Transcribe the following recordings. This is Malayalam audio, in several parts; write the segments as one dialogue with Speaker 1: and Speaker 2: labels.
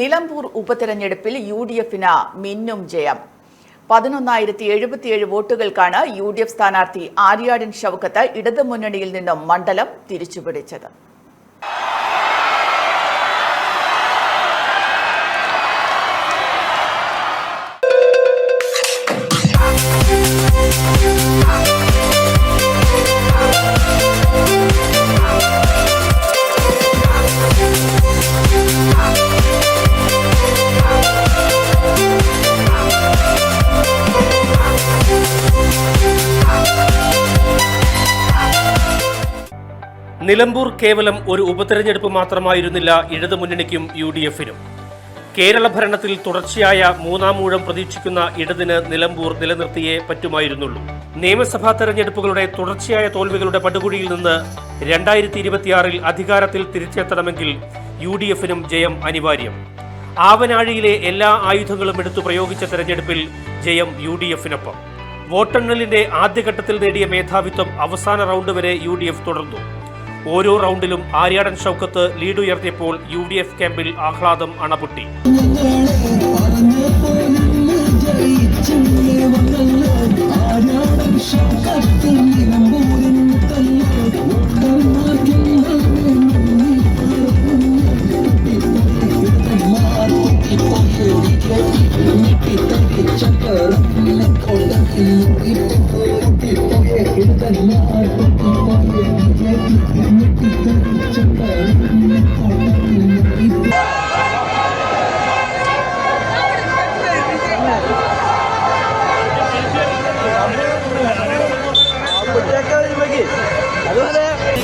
Speaker 1: നിലമ്പൂർ ഉപതെരഞ്ഞെടുപ്പിൽ യു ഡി എഫിന് മിന്നും ജയം. പതിനൊന്നായിരത്തി എഴുപത്തിയേഴ് വോട്ടുകൾക്കാണ് യു ഡി എഫ് സ്ഥാനാർത്ഥി ആര്യാടൻ ഷൌക്കത്ത് ഇടതുമുന്നണിയിൽ നിന്നും മണ്ഡലം തിരിച്ചുപിടിച്ചത്.
Speaker 2: നിലമ്പൂർ കേവലം ഒരു ഉപതെരഞ്ഞെടുപ്പ് മാത്രമായിരുന്നില്ല ഇടതുമുന്നണിക്കും യു ഡി എഫിനും കേരള ഭരണത്തിൽ തുടർച്ചയായ മൂന്നാം മൂഴം പ്രതീക്ഷിക്കുന്ന ഇടതിന് നിലമ്പൂർ നിലനിർത്തിയേ പറ്റുമായിരുന്നുള്ളൂ. നിയമസഭാ തെരഞ്ഞെടുപ്പുകളുടെ തുടർച്ചയായ തോൽവികളുടെ പടുകുഴിയിൽ നിന്ന് രണ്ടായിരത്തി ഇരുപത്തിയാറിൽ അധികാരത്തിൽ തിരിച്ചെത്തണമെങ്കിൽ യു ഡി എഫിനും ജയം അനിവാര്യം. ആവനാഴിയിലെ എല്ലാ ആയുധങ്ങളും എടുത്തു പ്രയോഗിച്ച തെരഞ്ഞെടുപ്പിൽ ജയം യു ഡി എഫിനൊപ്പം വോട്ടെണ്ണലിന്റെ ആദ്യഘട്ടത്തിൽ നേടിയ മേധാവിത്വം അവസാന റൗണ്ട് വരെ യു ഡി എഫ് തുടർന്നു. ഓരോ റൗണ്ടിലും ആര്യാടൻ ഷൗക്കത്ത് ലീഡ് ഉയർത്തിയപ്പോൾ യു ഡി എഫ് ക്യാമ്പിൽ ആഹ്ലാദം അണപൊട്ടി.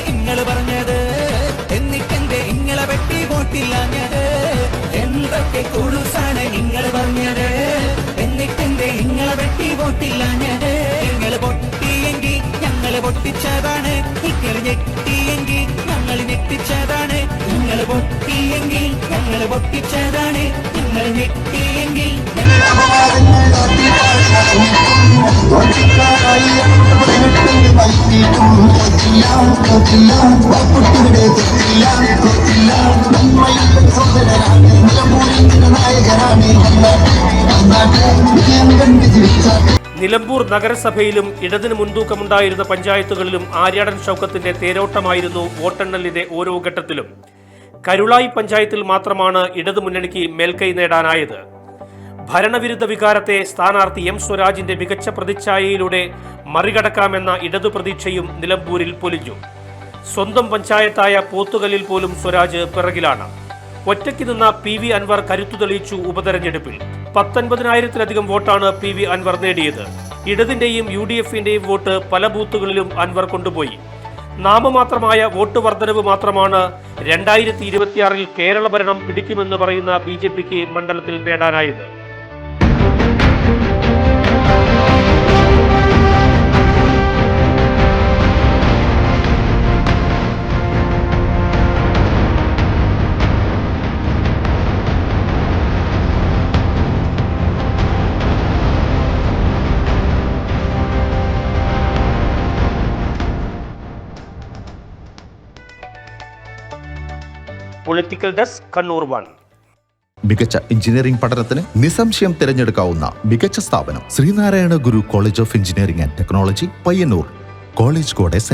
Speaker 3: ഇങ്ങൾ പറഞ്ഞത് എന്നിട്ടെന്റെ ഇങ്ങളെ വെട്ടി പോട്ടില്ല എന്തൊക്കെ കുടുസാണ്
Speaker 2: നിലമ്പൂർ നഗരസഭയിലും ഇടതിന് മുൻതൂക്കമുണ്ടായിരുന്ന പഞ്ചായത്തുകളിലും ആര്യാടൻ ഷൌക്കത്തിന്റെ തേരോട്ടമായിരുന്നു വോട്ടെണ്ണലിന്റെ ഓരോ ഘട്ടത്തിലും. കരുളായി പഞ്ചായത്തിൽ മാത്രമാണ് ഇടതുമുന്നണിക്ക് മേൽക്കൈ നേടാനായത്. ഭരണവിരുദ്ധ വികാരത്തെ സ്ഥാനാർത്ഥി എം സ്വരാജിന്റെ മികച്ച പ്രതിച്ഛായയിലൂടെ മറികടക്കാമെന്ന ഇടതു പ്രതീക്ഷയും നിലമ്പൂരിൽ പൊലിഞ്ഞു. സ്വന്തം പഞ്ചായത്തായ പോത്തുകല്ലിൽ പോലും സ്വരാജ് പിറകിലാണ്. ഒറ്റയ്ക്ക് നിന്ന പി വി അൻവർ കരുത്തു തെളിയിച്ചു ഉപതെരഞ്ഞെടുപ്പിൽ. പത്തൊൻപതിനായിരത്തിലധികം വോട്ടാണ് പി വി അൻവർ നേടിയത്. ഇടതിന്റെയും യു ഡി എഫിന്റെയും വോട്ട് പല ബൂത്തുകളിലും അൻവർ കൊണ്ടുപോയി. നാമമാത്രമായ വോട്ട് വർധനവ് മാത്രമാണ് രണ്ടായിരത്തി ഇരുപത്തിയാറിൽ കേരള ഭരണം പിടിക്കുമെന്ന് പറയുന്ന ബി ജെ പിക്ക് മണ്ഡലത്തിൽ നേടാനായത്. പൊളിറ്റിക്കൽ ഡെസ്ക് കണ്ണൂർ വൺ
Speaker 4: മികച്ച എഞ്ചിനീയറിംഗ് പഠനത്തിന് നിസ്സംശയം തിരഞ്ഞെടുക്കാവുന്ന മികച്ച സ്ഥാപനം Sreenarayana Guru college of engineering and technology Payyanur. College code S